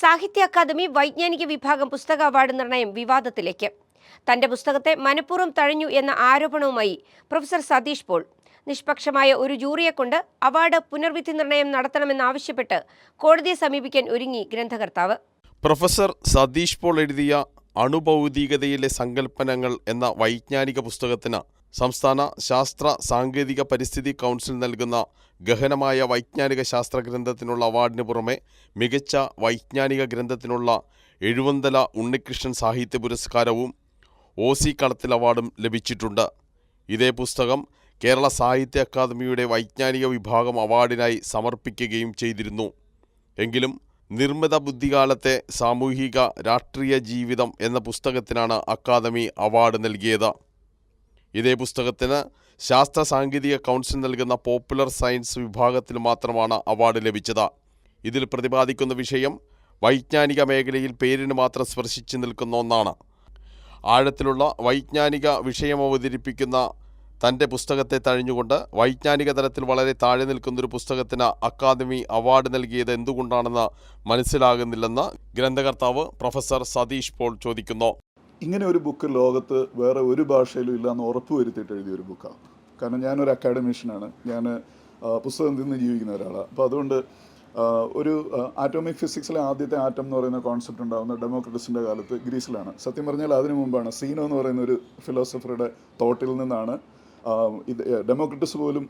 സാഹിത്യ അക്കാദമി വൈജ്ഞാനിക വിഭാഗം പുസ്തക അവാർഡ് നിർണയം വിവാദത്തിലേക്ക്. തന്റെ പുസ്തകത്തെ മനഃപൂർവം തഴഞ്ഞു എന്ന ആരോപണവുമായി പ്രൊഫസർ സതീഷ് പോൾ. നിഷ്പക്ഷമായ ഒരു ജൂറിയെ കൊണ്ട് അവാർഡ് പുനർവിധി നിർണയം നടത്തണമെന്നാവശ്യപ്പെട്ട് കോടതിയെ സമീപിക്കാൻ ഒരുങ്ങി ഗ്രന്ഥകർത്താവ്. പ്രൊഫസർ സതീഷ് പോൾ എഴുതിയ അണുഭൗതികതയിലെ സങ്കല്പനങ്ങൾ എന്ന വൈജ്ഞാനിക പുസ്തകത്തിന് സംസ്ഥാന ശാസ്ത്ര സാങ്കേതിക പരിസ്ഥിതി കൗൺസിൽ നൽകുന്ന ഗഹനമായ വൈജ്ഞാനിക ശാസ്ത്ര ഗ്രന്ഥത്തിനുള്ള അവാർഡിന് പുറമെ മികച്ച വൈജ്ഞാനിക ഗ്രന്ഥത്തിനുള്ള എഴുവന്തല ഉണ്ണികൃഷ്ണൻ സാഹിത്യ പുരസ്കാരവും ഒ സി കളത്തിൽ അവാർഡും ലഭിച്ചിട്ടുണ്ട്. ഇതേ പുസ്തകം കേരള സാഹിത്യ അക്കാദമിയുടെ വൈജ്ഞാനിക വിഭാഗം അവാർഡിനായി സമർപ്പിക്കുകയും ചെയ്തിരുന്നു. എങ്കിലും നിർമ്മിത ബുദ്ധികാലത്തെ സാമൂഹിക രാഷ്ട്രീയ ജീവിതം എന്ന പുസ്തകത്തിനാണ് അക്കാദമി അവാർഡ് നൽകിയത്. ഇതേ പുസ്തകത്തിന് ശാസ്ത്ര സാങ്കേതിക കൗൺസിൽ നൽകുന്ന പോപ്പുലർ സയൻസ് വിഭാഗത്തിൽ മാത്രമാണ് അവാർഡ് ലഭിച്ചത്. ഇതിൽ പ്രതിപാദിക്കുന്ന വിഷയം വൈജ്ഞാനിക മേഖലയിൽ പേരിന് മാത്രം സ്പർശിച്ചു നിൽക്കുന്ന ഒന്നാണ്. ആഴത്തിലുള്ള വൈജ്ഞാനിക വിഷയം അവതരിപ്പിക്കുന്ന തന്റെ പുസ്തകത്തെ തഴിഞ്ഞുകൊണ്ട് വൈജ്ഞാനിക തലത്തിൽ വളരെ താഴെ നിൽക്കുന്നൊരു പുസ്തകത്തിന് അക്കാദമി അവാർഡ് നൽകിയത് എന്തുകൊണ്ടാണെന്ന് മനസ്സിലാകുന്നില്ലെന്ന് ഗ്രന്ഥകർത്താവ് പ്രൊഫസർ സതീഷ് പോൾ ചോദിക്കുന്നു. ഇങ്ങനെ ഒരു ബുക്ക് ലോകത്ത് വേറെ ഒരു ഭാഷയിലും ഇല്ലാന്ന് ഉറപ്പ് വരുത്തിയിട്ട് എഴുതിയ ഒരു ബുക്കാണ് കാരണം ഞാനൊരു അക്കാഡമിഷ്യനാണ് ഞാൻ പുസ്തകം നിന്ന് ജീവിക്കുന്ന ഒരാളാണ് അപ്പോൾ അതുകൊണ്ട് ഒരു ആറ്റോമിക് ഫിസിക്സിലെ ആദ്യത്തെ ആറ്റം എന്ന് പറയുന്ന കോൺസെപ്റ്റ് ഉണ്ടാകുന്ന ഡെമോക്രറ്റിസിന്റെ കാലത്ത് ഗ്രീസിലാണ്. സത്യം പറഞ്ഞാൽ അതിനു മുമ്പാണ് സീനോ എന്ന് പറയുന്ന ഒരു ഫിലോസഫറുടെ തോട്ടിൽ നിന്നാണ് ഇത് ഡെമോക്രറ്റിസ് പോലും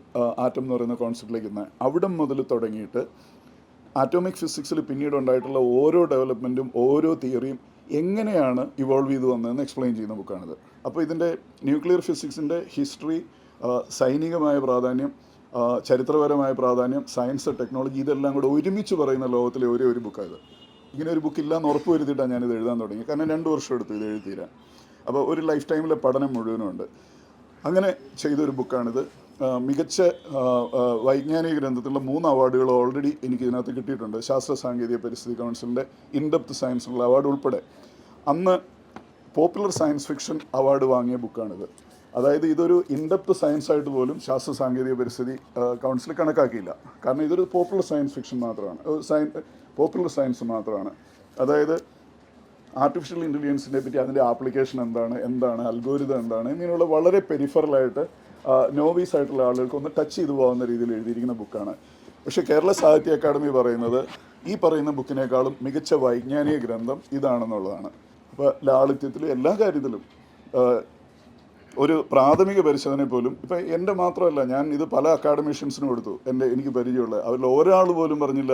ആറ്റം എന്ന് പറയുന്ന കോൺസെപ്റ്റിലേക്ക് എത്തുന്നത് അവിടം മുതൽ തുടങ്ങിയിട്ട് ആറ്റോമിക് ഫിസിക്സിൽ പിന്നീട് ഉണ്ടായിട്ടുള്ള ഓരോ ഡെവലപ്മെന്റും ഓരോ തിയറിയും എങ്ങനെയാണ് ഇവോൾവ് ചെയ്ത് വന്നതെന്ന് എക്സ്പ്ലെയിൻ ചെയ്യുന്ന ബുക്കാണിത് അപ്പോൾ ഇതിന്റെ ന്യൂക്ലിയർ ഫിസിക്സിന്റെ ഹിസ്റ്ററി സൈനികമായ പ്രാധാന്യം ചരിത്രപരമായ പ്രാധാന്യം സയൻസ് ടെക്നോളജി ഇതെല്ലാം കൂടെ ഒരുമിച്ച് പറയുന്ന ലോകത്തിലെ ഒരേ ഒരു ബുക്കാണ് ഇങ്ങനെ ഒരു ബുക്ക് ഇല്ലാന്ന് ഉറപ്പ് വരുത്തിയിട്ടാണ് ഞാനിത് എഴുതാൻ തുടങ്ങി കാരണം രണ്ട് വർഷം എടുത്തു ഇത് എഴുതി അപ്പോൾ ഒരു ലൈഫ് ടൈമിലെ പഠനം മുഴുവനുമുണ്ട്. അങ്ങനെ ചെയ്തൊരു ബുക്കാണിത് മികച്ച വൈജ്ഞാനിക ഗ്രന്ഥത്തിലുള്ള മൂന്ന് അവാർഡുകൾ ഓൾറെഡി എനിക്ക് ഇതിനകത്ത് കിട്ടിയിട്ടുണ്ട്. ശാസ്ത്ര സാങ്കേതിക പരിസ്ഥിതി കൗൺസിലിന്റെ ഇൻഡെപ്ത് സയൻസിനുള്ള അവാർഡ് ഉൾപ്പെടെ. അന്ന് പോപ്പുലർ സയൻസ് ഫിക്ഷൻ അവാർഡ് വാങ്ങിയ ബുക്കാണിത്. അതായത് ഇതൊരു ഇൻഡെപ്ത് സയൻസ് ആയിട്ട് പോലും ശാസ്ത്ര സാങ്കേതിക പരിസ്ഥിതി കൗൺസിൽ കണക്കാക്കിയില്ല. കാരണം ഇതൊരു പോപ്പുലർ സയൻസ് ഫിക്ഷൻ മാത്രമാണ്. സയൻ പോപ്പുലർ സയൻസ് മാത്രമാണ്. അതായത് ആർട്ടിഫിഷ്യൽ ഇന്റലിജൻസിനെ പറ്റി അതിന്റെ ആപ്ലിക്കേഷൻ എന്താണ് എന്താണ് അൽഗോരിതം എന്താണ് ഇങ്ങനെയുള്ള വളരെ പെരിഫറലായിട്ട് നോവീസ് ആയിട്ടുള്ള ആളുകൾക്ക് ഒന്ന് ടച്ച് ചെയ്തു പോകുന്ന രീതിയിൽ എഴുതിയിരിക്കുന്ന ബുക്കാണ് പക്ഷെ കേരള സാഹിത്യ അക്കാദമി പറയുന്നത് ഈ പറയുന്ന ബുക്കിനേക്കാളും മികച്ച വൈജ്ഞാനിക ഗ്രന്ഥം ഇതാണെന്നുള്ളതാണ്. അപ്പോൾ ലാളിത്യത്തിലും എല്ലാ കാര്യത്തിലും ഒരു പ്രാഥമിക പരിശോധന പോലും ഇപ്പം എന്റെ മാത്രമല്ല ഞാൻ ഇത് പല അക്കാഡമിഷ്യൻസിനും കൊടുത്തു. എന്റെ എനിക്ക് പരിചയമുള്ള അവരിൽ ഒരാൾ പോലും പറഞ്ഞില്ല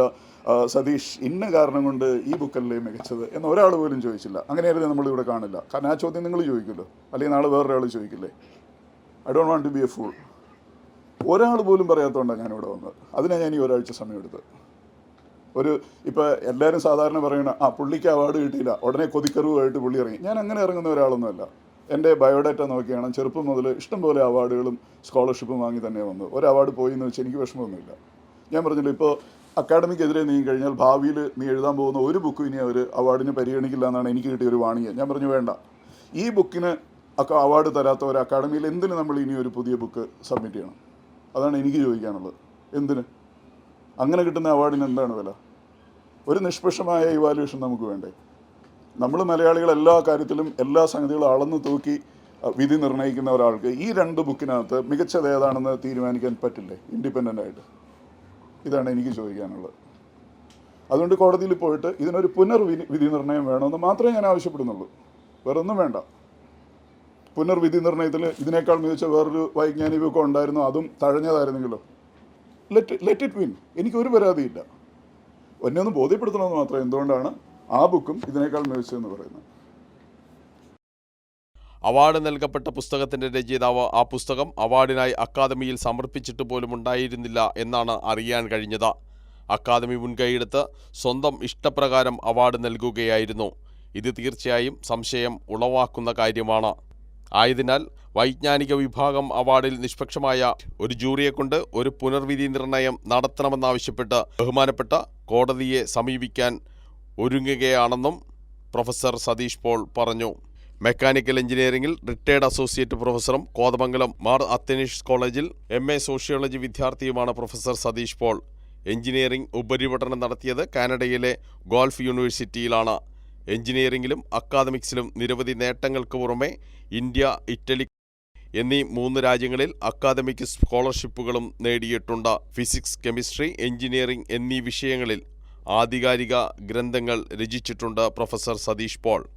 സതീഷ് ഇന്ന കാരണം കൊണ്ട് ഈ ബുക്കല്ലേ മികച്ചത് എന്ന് ഒരാൾ പോലും ചോദിച്ചില്ല. അങ്ങനെയായിരുന്നു നമ്മളിവിടെ കാണില്ല. കാരണം ആ ചോദ്യം നിങ്ങൾ ചോദിക്കുമല്ലോ. അല്ലെങ്കിൽ നാളെ വേറൊരാൾ ചോദിക്കില്ലേ? I don't want to be a fool ഒരാൾ പോലും പറയാത്തതുകൊണ്ടാണ് ഇവിടെ വന്നത്. അതിനാണ് ഞാൻ ഈ ഒരാഴ്ച സമയം എടുത്തത്. ഒരു ഇപ്പോൾ എല്ലാവരും സാധാരണ പറയണ ആ പുള്ളിക്ക് അവാർഡ് കിട്ടിയില്ല. ഉടനെ കൊതിക്കറിവുമായിട്ട് പുള്ളി ഇറങ്ങി. ഞാൻ അങ്ങനെ ഇറങ്ങുന്ന ഒരാളൊന്നുമല്ല. എന്റെ ബയോഡാറ്റ നോക്കിയാണ്. ചെറുപ്പം മുതൽ ഇഷ്ടംപോലെ അവാർഡുകളും സ്കോളർഷിപ്പും വാങ്ങി തന്നെ വന്നു ഒരു അവാർഡ് പോയി എന്ന് വെച്ചാൽ എനിക്ക് വിഷമമൊന്നുമില്ല. ഞാൻ പറഞ്ഞില്ല ഇപ്പോൾ അക്കാഡമിക്കെതിരെ നീങ്ങി കഴിഞ്ഞാൽ ഭാവിയിൽ നീ എഴുതാൻ പോകുന്ന ഒരു ബുക്കും ഇനി അവർ അവാർഡിന് പരിഗണിക്കില്ല എന്നാണ് എനിക്ക് കിട്ടിയ ഒരു വാണിയ ഞാൻ പറഞ്ഞു വേണ്ട. ഈ ബുക്കിന് അവാർഡ് തരാത്ത ഒരു അക്കാഡമിയിൽ എന്തിന് നമ്മൾ ഇനി ഒരു പുതിയ ബുക്ക് സബ്മിറ്റ് ചെയ്യണം? അതാണ് എനിക്ക് ചോദിക്കാനുള്ളത്. എന്തിന്? അങ്ങനെ കിട്ടുന്ന അവാർഡിന് എന്താണ് വില? ഒരു നിഷ്പക്ഷമായ ഇവാലുവേഷൻ നമുക്ക് വേണ്ടേ? നമ്മൾ മലയാളികൾ എല്ലാ കാര്യത്തിലും എല്ലാ സംഗതികളും അളന്നു തൂക്കി വിധി നിർണയിക്കുന്ന ഒരാൾക്ക് ഈ രണ്ട് ബുക്കിനകത്ത് മികച്ചത് ഏതാണെന്ന് തീരുമാനിക്കാൻ പറ്റില്ലേ? ഇൻഡിപെൻഡന്റ് ആയിട്ട്. ഇതാണ് എനിക്ക് ചോദിക്കാനുള്ളത്. അതുകൊണ്ട് കോടതിയിൽ പോയിട്ട് ഇതിനൊരു പുനർവിധി വിധി നിർണയം വേണമെന്ന് മാത്രമേ ഞാൻ ആവശ്യപ്പെടുന്നുള്ളൂ. വേറൊന്നും വേണ്ട. പുനർവിധി നിർണയത്തിൽ ഇതിനേക്കാൾ മികച്ച വേറൊരു വൈജ്ഞാനിക ബുക്ക് ഉണ്ടായിരുന്നു. അതും തഴഞ്ഞതായിരുന്നെങ്കിലും? ലെറ്റ് ലെറ്റ് ഇറ്റ് വിൻ എനിക്ക് ഒരു പരാതിയില്ല. എന്നെ ഒന്ന് ബോധ്യപ്പെടുത്തണമെന്ന് മാത്രം എന്തുകൊണ്ടാണ് ആ ബുക്കും ഇതിനേക്കാൾ മികച്ചതെന്ന് പറയുന്നത്? അവാർഡ് നൽകപ്പെട്ട പുസ്തകത്തിന്റെ രചയിതാവ് ആ പുസ്തകം അവാർഡിനായി അക്കാദമിയിൽ സമർപ്പിച്ചിട്ട് പോലും ഉണ്ടായിരുന്നില്ല എന്നാണ് അറിയാൻ കഴിഞ്ഞത്. അക്കാദമി മുൻകൈയെടുത്ത് സ്വന്തം ഇഷ്ടപ്രകാരം അവാർഡ് നൽകുകയായിരുന്നു. ഇത് തീർച്ചയായും സംശയം ഉളവാക്കുന്ന കാര്യമാണ്. ആയതിനാൽ വൈജ്ഞാനിക വിഭാഗം അവാർഡിൽ നിഷ്പക്ഷമായ ഒരു ജൂറിയെ കൊണ്ട് ഒരു പുനർവിധി നിർണയം നടത്തണമെന്നാവശ്യപ്പെട്ട് ബഹുമാനപ്പെട്ട കോടതിയെ സമീപിക്കാൻ ഒരുങ്ങുകയാണെന്നും പ്രൊഫസർ സതീഷ് പോൾ പറഞ്ഞു. മെക്കാനിക്കൽ എഞ്ചിനീയറിംഗിൽ റിട്ടയർഡ് അസോസിയേറ്റ് പ്രൊഫസറും കോതമംഗലം മാർ അത്തനീഷ് കോളേജിൽ എം എ സോഷ്യോളജി വിദ്യാർത്ഥിയുമാണ് പ്രൊഫസർ സതീഷ് പോൾ. എഞ്ചിനീയറിംഗ് ഉപരിപഠനം നടത്തിയത് കാനഡയിലെ ഗോൾഫ് യൂണിവേഴ്സിറ്റിയിലാണ്. എഞ്ചിനീയറിംഗിലും അക്കാദമിക്സിലും നിരവധി നേട്ടങ്ങൾക്ക് പുറമെ ഇന്ത്യ ഇറ്റലി എന്നീ മൂന്ന് രാജ്യങ്ങളിൽ അക്കാദമിക് സ്കോളർഷിപ്പുകളും നേടിയിട്ടുണ്ട്. ഫിസിക്സ് കെമിസ്ട്രി എഞ്ചിനീയറിംഗ് എന്നീ വിഷയങ്ങളിൽ ആധികാരിക ഗ്രന്ഥങ്ങൾ രചിച്ചിട്ടുണ്ട് പ്രൊഫസർ സതീഷ് പോൾ.